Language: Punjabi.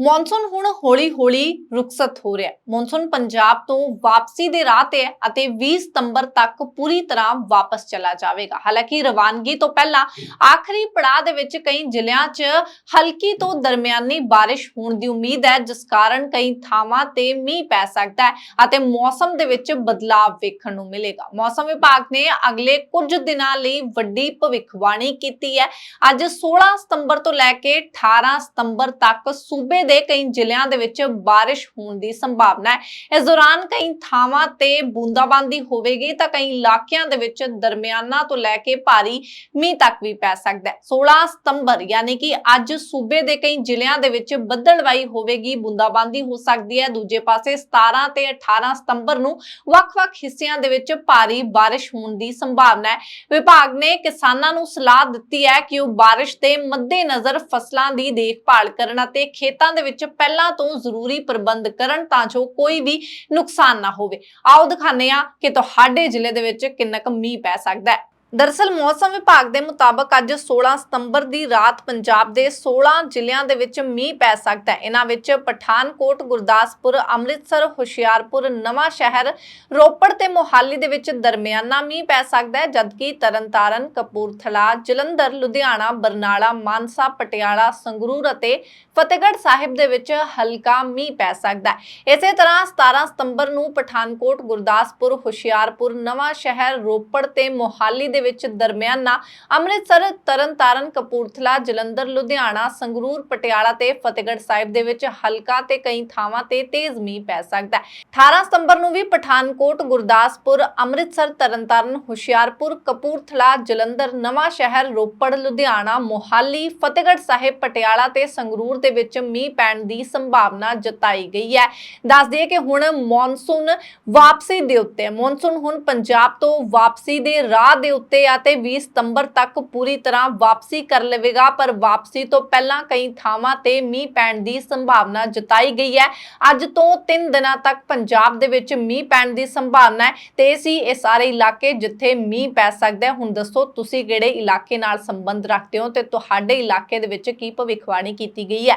ਮੌਨਸੂਨ ਹੁਣ ਹੌਲੀ-ਹੌਲੀ ਰੁਕਸਤ ਹੋ ਰਿਹਾ ਹੈ। ਮੌਨਸੂਨ ਪੰਜਾਬ ਤੋਂ ਵਾਪਸੀ ਦੇ ਰਾਹ ਤੇ ਹੈ ਅਤੇ 20 ਸਤੰਬਰ ਤੱਕ ਪੂਰੀ ਤਰ੍ਹਾਂ ਵਾਪਸ ਚਲਾ ਜਾਵੇਗਾ। ਹਾਲਾਂਕਿ ਰਵਾਨਗੀ ਤੋਂ ਪਹਿਲਾਂ ਆਖਰੀ ਪੜਾਅ ਦੇ ਵਿੱਚ ਕਈ ਜ਼ਿਲ੍ਹਿਆਂ 'ਚ ਹਲਕੀ ਤੋਂ ਦਰਮਿਆਨੀ ਬਾਰਿਸ਼ ਹੋਣ ਦੀ ਉਮੀਦ ਹੈ, ਜਿਸ ਕਾਰਨ ਕਈ ਥਾਵਾਂ ਤੇ ਮੀਂਹ ਪੈ ਸਕਦਾ ਹੈ ਅਤੇ ਮੌਸਮ ਦੇ ਵਿੱਚ ਬਦਲਾਅ ਵੇਖਣ ਨੂੰ ਮਿਲੇਗਾ। ਮੌਸਮ ਵਿਭਾਗ ਨੇ ਅਗਲੇ ਕੁਝ ਦਿਨਾਂ ਲਈ ਵੱਡੀ ਭਵਿੱਖਬਾਣੀ ਕੀਤੀ ਹੈ। ਅੱਜ 16 ਸਤੰਬਰ ਤੋਂ ਲੈ ਕੇ 18 ਸਤੰਬਰ ਤੱਕ ਸੂਬੇ ਦੇ ਕਈ ਜ਼ਿਲ੍ਹਿਆਂ ਦੇ ਵਿੱਚ ਬਾਰਿਸ਼ ਹੋਣ ਦੀ ਸੰਭਾਵਨਾ ਹੈ। ਇਸ ਦੌਰਾਨ ਕਈ ਥਾਵਾਂ ਤੇ ਬੂੰਦਾਬਾਂਦੀ ਹੋਵੇਗੀ ਤਾਂ ਕਈ ਇਲਾਕਿਆਂ ਦੇ ਵਿੱਚ ਦਰਮਿਆਨਾ ਤੋਂ ਲੈ ਕੇ ਭਾਰੀ ਮੀਂਹ ਤੱਕ ਵੀ ਪੈ ਸਕਦਾ ਹੈ। 16 ਸਤੰਬਰ ਯਾਨੀ ਕਿ ਅੱਜ ਸੂਬੇ ਦੇ ਕਈ ਜ਼ਿਲ੍ਹਿਆਂ ਦੇ ਵਿੱਚ ਬੱਦਲਵਾਈ ਹੋਵੇਗੀ, ਬੂੰਦਾਬਾਂਦੀ ਹੋ ਸਕਦੀ ਹੈ। ਦੂਜੇ ਪਾਸੇ 17 ਤੇ 18 ਸਤੰਬਰ ਨੂੰ ਵੱਖ-ਵੱਖ ਹਿੱਸਿਆਂ ਦੇ ਵਿੱਚ ਭਾਰੀ ਬਾਰਿਸ਼ ਹੋਣ ਦੀ ਸੰਭਾਵਨਾ ਹੈ। ਵਿਭਾਗ ਨੇ ਕਿਸਾਨਾਂ ਨੂੰ ਸਲਾਹ ਦਿੱਤੀ ਹੈ ਕਿ ਉਹ ਬਾਰਿਸ਼ ਦੇ ਮੱਦੇਨਜ਼ਰ ਫਸਲਾਂ ਦੀ ਦੇਖਭਾਲ ਕਰਨ ਅਤੇ ਖੇਤਾਂ ਦੇ ਵਿੱਚ ਪਹਿਲਾਂ ਤੋਂ ਜ਼ਰੂਰੀ ਪ੍ਰਬੰਧ ਕਰਨ ਤਾਂ ਜੋ ਕੋਈ ਵੀ ਨੁਕਸਾਨ ਨਾ ਹੋਵੇ। ਆਓ ਦਿਖਾਉਂਦੇ ਹਾਂ ਕਿ ਤੁਹਾਡੇ ਜ਼ਿਲ੍ਹੇ ਦੇ ਵਿੱਚ ਕਿੰਨਾ ਕੁ ਮੀਂਹ ਪੈ ਸਕਦਾ ਹੈ। ਦਰਅਸਲ ਮੌਸਮ ਵਿਭਾਗ ਦੇ ਮੁਤਾਬਕ ਅੱਜ 16 ਸਤੰਬਰ ਦੀ ਰਾਤ ਪੰਜਾਬ ਦੇ 16 ਜ਼ਿਲ੍ਹਿਆਂ ਦੇ ਵਿੱਚ ਮੀਂਹ ਪੈ ਸਕਦਾ ਹੈ। ਇਹਨਾਂ ਵਿੱਚ ਪਠਾਨਕੋਟ, ਗੁਰਦਾਸਪੁਰ, ਅੰਮ੍ਰਿਤਸਰ, ਹੁਸ਼ਿਆਰਪੁਰ, ਨਵਾਂ ਸ਼ਹਿਰ, ਰੋਪੜ ਤੇ ਮੋਹਾਲੀ ਦੇ ਵਿੱਚ ਦਰਮਿਆਨਾ ਮੀਂਹ ਪੈ ਸਕਦਾ ਹੈ, ਜਦਕਿ ਤਰਨਤਾਰਨ, ਕਪੂਰਥਲਾ, ਜਲੰਧਰ, ਲੁਧਿਆਣਾ, ਬਰਨਾਲਾ, ਮਾਨਸਾ, ਪਟਿਆਲਾ, ਸੰਗਰੂਰ ਅਤੇ ਫਤਿਹਗੜ੍ਹ ਸਾਹਿਬ ਦੇ ਵਿੱਚ ਹਲਕਾ ਮੀਂਹ ਪੈ ਸਕਦਾ ਹੈ। ਇਸੇ ਤਰ੍ਹਾਂ 17 ਸਤੰਬਰ ਨੂੰ ਪਠਾਨਕੋਟ, ਗੁਰਦਾਸਪੁਰ, ਹੁਸ਼ਿਆਰਪੁਰ, ਨਵਾਂ ਸ਼ਹਿਰ, ਰੋਪੜ ਤੇ ਮੋਹਾਲੀ ਦੇ ਵਿੱਚ ਦਰਮਿਆਨਾ ਅੰਮ੍ਰਿਤਸਰ ਤਰਨਤਾਰਨ ਕਪੂਰਥਲਾ, ਜਲੰਧਰ, ਲੁਧਿਆਣਾ, ਸੰਗਰੂਰ, ਪਟਿਆਲਾ ਤੇ ਫਤਿਹਗੜ੍ਹ ਸਾਹਿਬ ਦੇ ਵਿੱਚ ਹਲਕਾ ਤੇ ਕਈ ਥਾਵਾਂ ਤੇ ਤੇਜ਼ ਮੀਂਹ ਪੈ ਸਕਦਾ ਹੈ। 18 ਸਤੰਬਰ ਨੂੰ ਵੀ ਪਠਾਨਕੋਟ, ਗੁਰਦਾਸਪੁਰ, ਅੰਮ੍ਰਿਤਸਰ ਤਰਨਤਾਰਨ ਹੁਸ਼ਿਆਰਪੁਰ, ਕਪੂਰਥਲਾ, ਜਲੰਧਰ, ਨਵਾਂ ਸ਼ਹਿਰ, ਰੋਪੜ, ਲੁਧਿਆਣਾ, ਮੋਹਾਲੀ, ਫਤਿਹਗੜ੍ਹ ਸਾਹਿਬ, ਪਟਿਆਲਾ ਤੇ ਸੰਗਰੂਰ ਦੇ ਵਿੱਚ ਮੀਂਹ ਪੈਣ ਦੀ ਸੰਭਾਵਨਾ ਜਤਾਈ ਗਈ ਹੈ। ਦੱਸ ਦਈਏ ਕਿ ਹੁਣ ਮੌਨਸੂਨ ਵਾਪਸੀ ਦੇ ਉੱਤੇ ਮੌਨਸੂਨ ਹੁਣ ਪੰਜਾਬ ਤੋਂ ਵਾਪਸੀ ਦੇ ਰਾਹ ਦੇ ਉੱਤੇ ਆ ਤੇ 20 ਸਤੰਬਰ ਤੱਕ ਪੂਰੀ ਤਰ੍ਹਾਂ ਵਾਪਸੀ ਕਰ ਲਵੇਗਾ, ਪਰ ਵਾਪਸੀ ਤੋਂ ਪਹਿਲਾਂ ਕਈ ਥਾਵਾਂ ਤੇ ਮੀਂਹ ਪੈਣ ਦੀ ਸੰਭਾਵਨਾ ਜਤਾਈ ਗਈ ਹੈ। ਅੱਜ ਤੋਂ 3 ਦਿਨਾਂ ਤੱਕ ਪੰਜਾਬ ਦੇ ਵਿੱਚ ਮੀਂਹ ਪੈਣ ਦੀ ਸੰਭਾਵਨਾ ਹੈ ਤੇ ਇਹ ਸੀ ਇਹ ਸਾਰੇ ਇਲਾਕੇ ਜਿੱਥੇ ਮੀਂਹ ਪੈ ਸਕਦਾ ਹੈ। ਹੁਣ ਦੱਸੋ, ਤੁਸੀਂ ਕਿਹੜੇ ਇਲਾਕੇ ਨਾਲ ਸੰਬੰਧ ਰੱਖਦੇ ਹੋ ਤੇ ਤੁਹਾਡੇ ਇਲਾਕੇ ਦੇ ਵਿੱਚ ਕੀ ਭਵਿੱਖਬਾਣੀ ਕੀਤੀ ਗਈ ਹੈ?